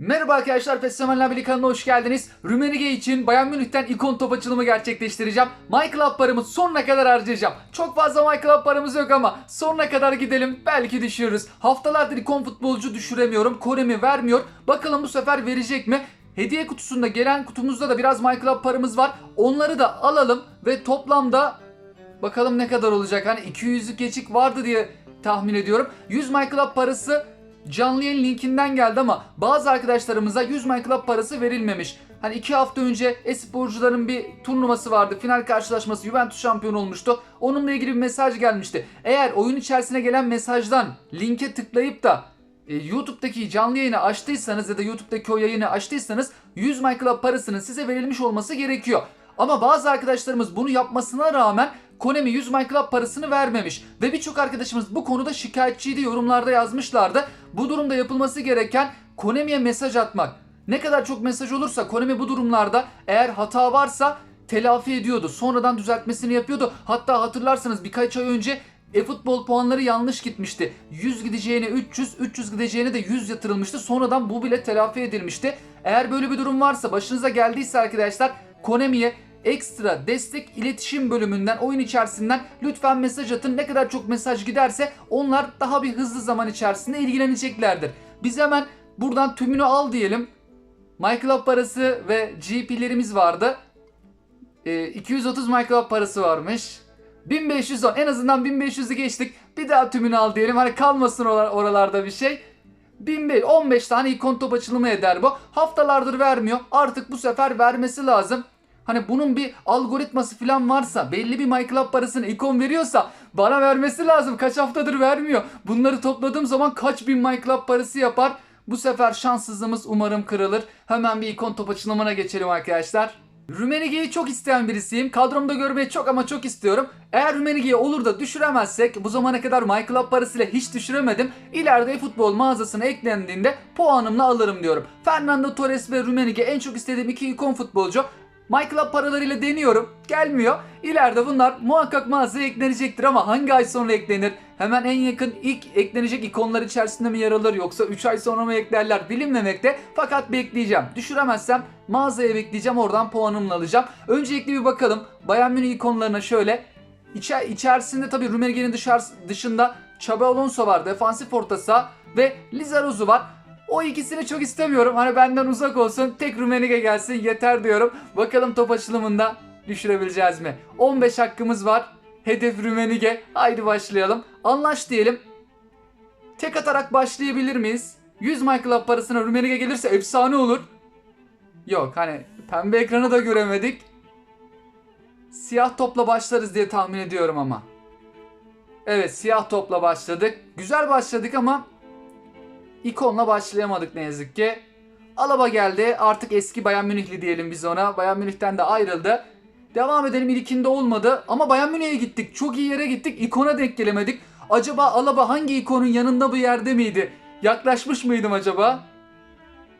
Merhaba arkadaşlar Festival Nabili kanalına hoş geldiniz. Rumenige için Bayern Münih'ten ikon top açılımı gerçekleştireceğim. My Club paramı sonuna kadar harcayacağım. Çok fazla My Club paramız yok ama sonuna kadar gidelim belki düşürürüz. Haftalardır ikon futbolcu düşüremiyorum. Koremi vermiyor. Bakalım bu sefer verecek mi? Hediye kutusunda gelen kutumuzda da biraz My Club paramız var. Onları da alalım ve toplamda bakalım ne kadar olacak. Hani 200'lük geçik vardı diye tahmin ediyorum. 100 My Club parası canlı yayın linkinden geldi ama bazı arkadaşlarımıza 100 My parası verilmemiş. Hani iki hafta önce e-sporcuların bir turnuvası vardı. Final karşılaşması Juventus şampiyon olmuştu. Onunla ilgili bir mesaj gelmişti. Eğer oyun içerisine gelen mesajdan linke tıklayıp da e, YouTube'daki canlı yayını açtıysanız ya da YouTube'daki o yayını açtıysanız 100 My parasının size verilmiş olması gerekiyor. Ama bazı arkadaşlarımız bunu yapmasına rağmen Konami 100 My parasını vermemiş. Ve birçok arkadaşımız bu konuda şikayetçiydi yorumlarda yazmışlardı. Bu durumda yapılması gereken Konami'ye mesaj atmak. Ne kadar çok mesaj olursa Konami bu durumlarda eğer hata varsa telafi ediyordu. Sonradan düzeltmesini yapıyordu. Hatta hatırlarsanız birkaç ay önce e-futbol puanları yanlış gitmişti. 100 gideceğine 300, 300 gideceğine de 100 yatırılmıştı. Sonradan bu bile telafi edilmişti. Eğer böyle bir durum varsa başınıza geldiyse arkadaşlar Konami'ye ekstra destek iletişim bölümünden oyun içerisinden lütfen mesaj atın. Ne kadar çok mesaj giderse onlar daha bir hızlı zaman içerisinde ilgileneceklerdir. Biz hemen buradan tümünü al diyelim. My Club parası ve GP'lerimiz vardı. Ee, 230 My Club parası varmış. 1510 en azından 1500'ü geçtik. Bir daha tümünü al diyelim. Hani kalmasın or- oralarda bir şey. 1500 15 tane ikon top açılımı eder bu. Haftalardır vermiyor. Artık bu sefer vermesi lazım. Hani bunun bir algoritması falan varsa belli bir My Club parasını ikon veriyorsa bana vermesi lazım. Kaç haftadır vermiyor. Bunları topladığım zaman kaç bin My Club parası yapar. Bu sefer şanssızlığımız umarım kırılır. Hemen bir ikon top açılımına geçelim arkadaşlar. Rumenige'yi çok isteyen birisiyim. Kadromda görmeyi çok ama çok istiyorum. Eğer Rumenige'yi olur da düşüremezsek bu zamana kadar My Club parasıyla hiç düşüremedim. İleride futbol mağazasına eklendiğinde puanımla alırım diyorum. Fernando Torres ve Rumenige en çok istediğim iki ikon futbolcu. My Club paralarıyla deniyorum. Gelmiyor. İleride bunlar muhakkak mağazaya eklenecektir ama hangi ay sonra eklenir? Hemen en yakın ilk eklenecek ikonlar içerisinde mi yer alır yoksa 3 ay sonra mı eklerler bilinmemekte. Fakat bekleyeceğim. Düşüremezsem mağazaya bekleyeceğim oradan puanımla alacağım. Öncelikle bir bakalım Bayern Münih ikonlarına şöyle. İçer, içerisinde tabii Rummenigge'nin dışında Xabi Alonso var defansif orta saha ve Lizarazu var. O ikisini çok istemiyorum. Hani benden uzak olsun. Tek Rumenige gelsin yeter diyorum. Bakalım top açılımında düşürebileceğiz mi? 15 hakkımız var. Hedef Rumenige. Haydi başlayalım. Anlaş diyelim. Tek atarak başlayabilir miyiz? 100 My Club parasına Rumenige gelirse efsane olur. Yok hani pembe ekranı da göremedik. Siyah topla başlarız diye tahmin ediyorum ama. Evet siyah topla başladık. Güzel başladık ama ikonla başlayamadık ne yazık ki. Alaba geldi. Artık eski Bayern Münihli diyelim biz ona. Bayern Münih'ten de ayrıldı. Devam edelim ilkinde olmadı ama Bayern Münih'e gittik. Çok iyi yere gittik. İkona denk gelemedik. Acaba Alaba hangi ikonun yanında bir yerde miydi? Yaklaşmış mıydım acaba?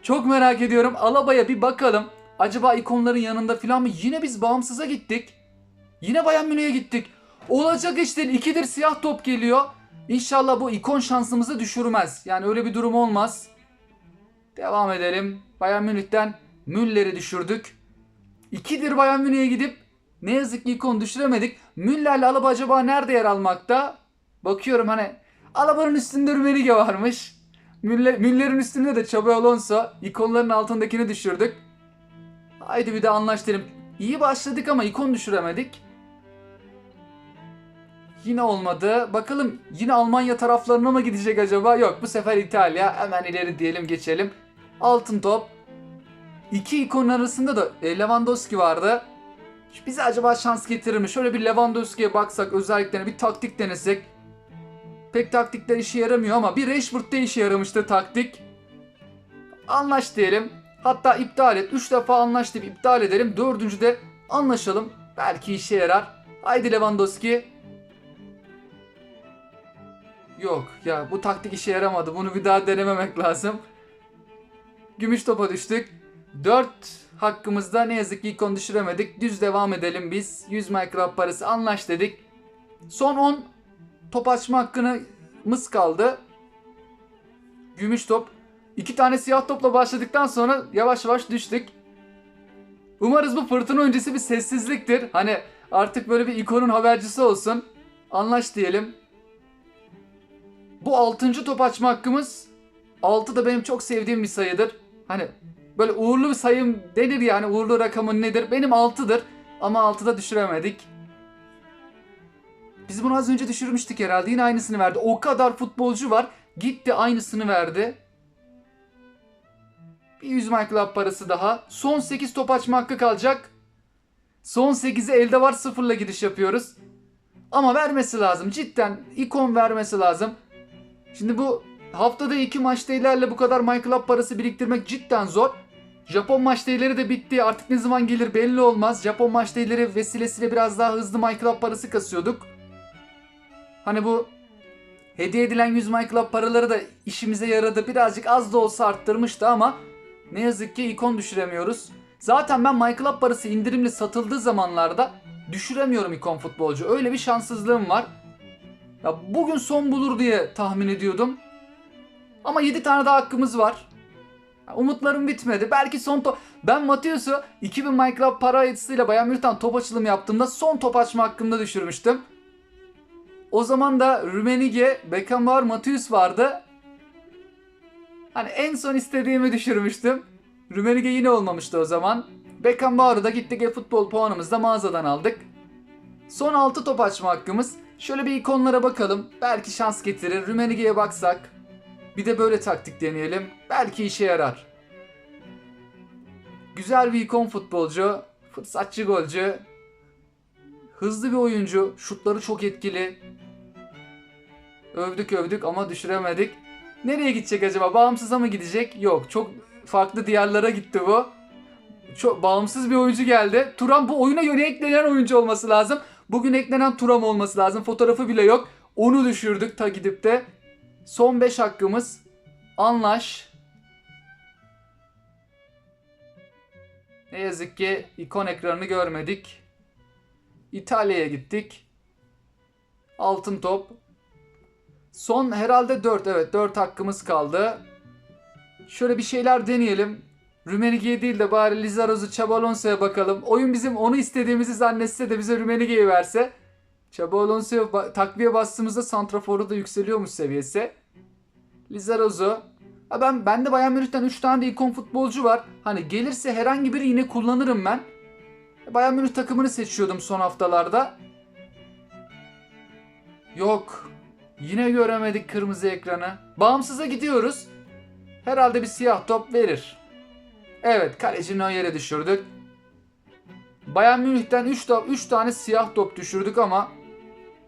Çok merak ediyorum. Alaba'ya bir bakalım. Acaba ikonların yanında falan mı? Yine biz bağımsıza gittik. Yine Bayern Münih'e gittik. Olacak işte ikidir siyah top geliyor. İnşallah bu ikon şansımızı düşürmez. Yani öyle bir durum olmaz. Devam edelim. Bayern Münih'ten Müller'i düşürdük. İkidir Bayern Münih'e gidip ne yazık ki ikon düşüremedik. Müller'le Alaba acaba nerede yer almakta? Bakıyorum hani Alaba'nın üstünde Rümenige varmış. Müller, Müller'in üstünde de Xabi Alonso. İkonların altındakini düşürdük. Haydi bir de anlaştırım. İyi başladık ama ikon düşüremedik. Yine olmadı. Bakalım yine Almanya taraflarına mı gidecek acaba? Yok bu sefer İtalya. Hemen ileri diyelim geçelim. Altın top. İki ikon arasında da e, Lewandowski vardı. Bize acaba şans getirir mi? Şöyle bir Lewandowski'ye baksak özelliklerine bir taktik denesek. Pek taktikler işe yaramıyor ama bir Rashford'da işe yaramıştı taktik. Anlaş diyelim. Hatta iptal et. 3 defa anlaş deyip iptal edelim. Dördüncü de anlaşalım. Belki işe yarar. Haydi Lewandowski. Yok ya bu taktik işe yaramadı. Bunu bir daha denememek lazım. Gümüş topa düştük. 4 hakkımızda ne yazık ki ikon düşüremedik. Düz devam edelim biz. 100 Minecraft parası anlaş dedik. Son 10 top açma hakkımız kaldı. Gümüş top. iki tane siyah topla başladıktan sonra yavaş yavaş düştük. Umarız bu fırtına öncesi bir sessizliktir. Hani artık böyle bir ikonun habercisi olsun. Anlaş diyelim. Bu 6. top açma hakkımız 6 da benim çok sevdiğim bir sayıdır. Hani böyle uğurlu bir sayım denir yani uğurlu rakamın nedir? Benim 6'dır ama 6'da düşüremedik. Biz bunu az önce düşürmüştük herhalde. Yine aynısını verdi. O kadar futbolcu var. Gitti aynısını verdi. Bir 100 My Club parası daha. Son 8 top açma hakkı kalacak. Son 8'i elde var sıfırla gidiş yapıyoruz. Ama vermesi lazım. Cidden ikon vermesi lazım. Şimdi bu haftada iki maç değerlerle bu kadar My Club parası biriktirmek cidden zor. Japon maç değerleri de bitti. Artık ne zaman gelir belli olmaz. Japon maç değerleri vesilesiyle biraz daha hızlı My Club parası kasıyorduk. Hani bu hediye edilen 100 My Club paraları da işimize yaradı. Birazcık az da olsa arttırmıştı ama ne yazık ki ikon düşüremiyoruz. Zaten ben My Club parası indirimli satıldığı zamanlarda düşüremiyorum ikon futbolcu. Öyle bir şanssızlığım var. Ya bugün son bulur diye tahmin ediyordum. Ama 7 tane daha hakkımız var. Umutlarım bitmedi. Belki son top... Ben Matius'u 2000 My Club para ayısıyla Bayern Münih'ten top açılımı yaptığımda son top açma hakkımda düşürmüştüm. O zaman da Rumenige, Beckenbauer, Matius vardı. Hani en son istediğimi düşürmüştüm. Rumenige yine olmamıştı o zaman. Beckenbauer'ı da gittik e-futbol puanımızda mağazadan aldık. Son 6 top açma hakkımız. Şöyle bir ikonlara bakalım. Belki şans getirir. Rumenige'ye baksak. Bir de böyle taktik deneyelim. Belki işe yarar. Güzel bir ikon futbolcu. Fırsatçı golcü. Hızlı bir oyuncu. Şutları çok etkili. Övdük övdük ama düşüremedik. Nereye gidecek acaba? Bağımsıza mı gidecek? Yok. Çok farklı diyarlara gitti bu. Çok bağımsız bir oyuncu geldi. Turan bu oyuna yeni eklenen oyuncu olması lazım. Bugün eklenen Turam olması lazım. Fotoğrafı bile yok. Onu düşürdük ta gidip de. Son 5 hakkımız. Anlaş. Ne yazık ki ikon ekranını görmedik. İtalya'ya gittik. Altın top. Son herhalde 4 evet 4 hakkımız kaldı. Şöyle bir şeyler deneyelim. Rumenige'ye değil de bari Lizaroz'u Chabalonso'ya bakalım. Oyun bizim onu istediğimizi zannetse de bize Rumenige'yi verse. Chabalonso'ya ba- takviye bastığımızda Santrafor'u da yükseliyormuş seviyesi. Lizaroz'u. Ha ben bende Bayern Münih'ten 3 tane de ikon futbolcu var. Hani gelirse herhangi biri yine kullanırım ben. Bayern Münih takımını seçiyordum son haftalarda. Yok. Yine göremedik kırmızı ekranı. Bağımsıza gidiyoruz. Herhalde bir siyah top verir. Evet kaleci Neuer'e düşürdük. Bayern Münih'ten 3 top 3 tane siyah top düşürdük ama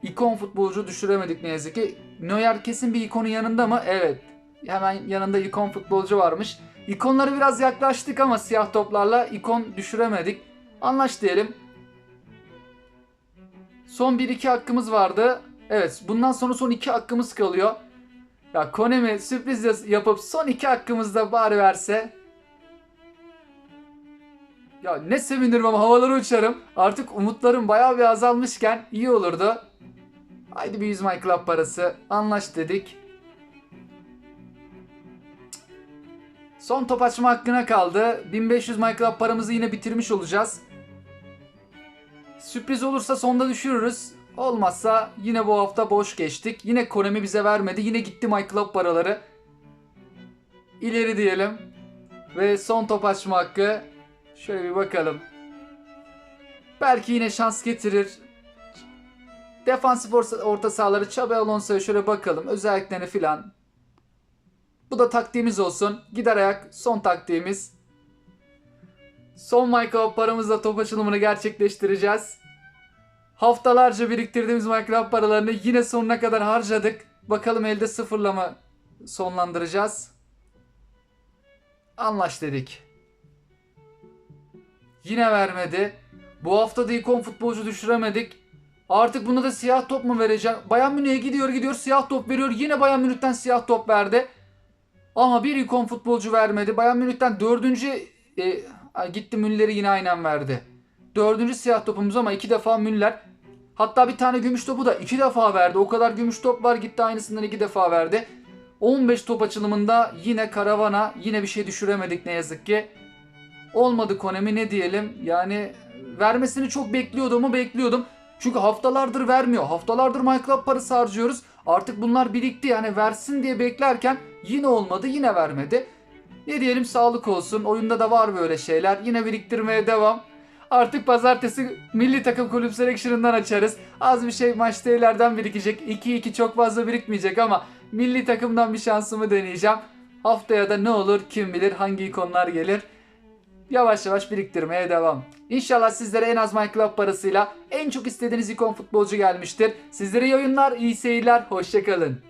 ikon futbolcu düşüremedik ne yazık ki. Neuer kesin bir ikonun yanında mı? Evet. Hemen yanında ikon futbolcu varmış. İkonlara biraz yaklaştık ama siyah toplarla ikon düşüremedik. Anlaş diyelim. Son 1-2 hakkımız vardı. Evet bundan sonra son 2 hakkımız kalıyor. Ya Konemi sürpriz yapıp son 2 hakkımızda bari verse. Ya ne sevinirim ama havalara uçarım. Artık umutlarım bayağı bir azalmışken iyi olurdu. Haydi bir 100 My Club parası. Anlaş dedik. Son top açma hakkına kaldı. 1500 My Club paramızı yine bitirmiş olacağız. Sürpriz olursa sonda düşürürüz. Olmazsa yine bu hafta boş geçtik. Yine Konami bize vermedi. Yine gitti My Club paraları. İleri diyelim. Ve son top açma hakkı. Şöyle bir bakalım. Belki yine şans getirir. Defansif orta, sahaları Xabi Alonso'ya şöyle bakalım. Özelliklerini filan. Bu da taktiğimiz olsun. Gider ayak son taktiğimiz. Son Minecraft paramızla top açılımını gerçekleştireceğiz. Haftalarca biriktirdiğimiz Minecraft paralarını yine sonuna kadar harcadık. Bakalım elde sıfırla mı sonlandıracağız. Anlaş dedik. Yine vermedi. Bu hafta da ikon futbolcu düşüremedik. Artık buna da siyah top mu vereceğim? Bayern Münih'e gidiyor gidiyor siyah top veriyor. Yine Bayern Münih'ten siyah top verdi. Ama bir ikon futbolcu vermedi. Bayern Münih'ten dördüncü e, gitti Müller'i yine aynen verdi. Dördüncü siyah topumuz ama iki defa Müller. Hatta bir tane gümüş topu da iki defa verdi. O kadar gümüş top var gitti aynısından iki defa verdi. 15 top açılımında yine karavana yine bir şey düşüremedik ne yazık ki. Olmadı Konemi ne diyelim yani vermesini çok bekliyordum mu bekliyordum. Çünkü haftalardır vermiyor. Haftalardır Minecraft parası harcıyoruz. Artık bunlar birikti yani versin diye beklerken yine olmadı yine vermedi. Ne diyelim sağlık olsun. Oyunda da var böyle şeyler. Yine biriktirmeye devam. Artık pazartesi milli takım kulüp selection'ından açarız. Az bir şey maçta ileriden birikecek. 2-2 çok fazla birikmeyecek ama milli takımdan bir şansımı deneyeceğim. Haftaya da ne olur kim bilir hangi ikonlar gelir. Yavaş yavaş biriktirmeye devam. İnşallah sizlere en az Minecraft parasıyla en çok istediğiniz ikon futbolcu gelmiştir. Sizlere iyi oyunlar, iyi seyirler, hoşçakalın.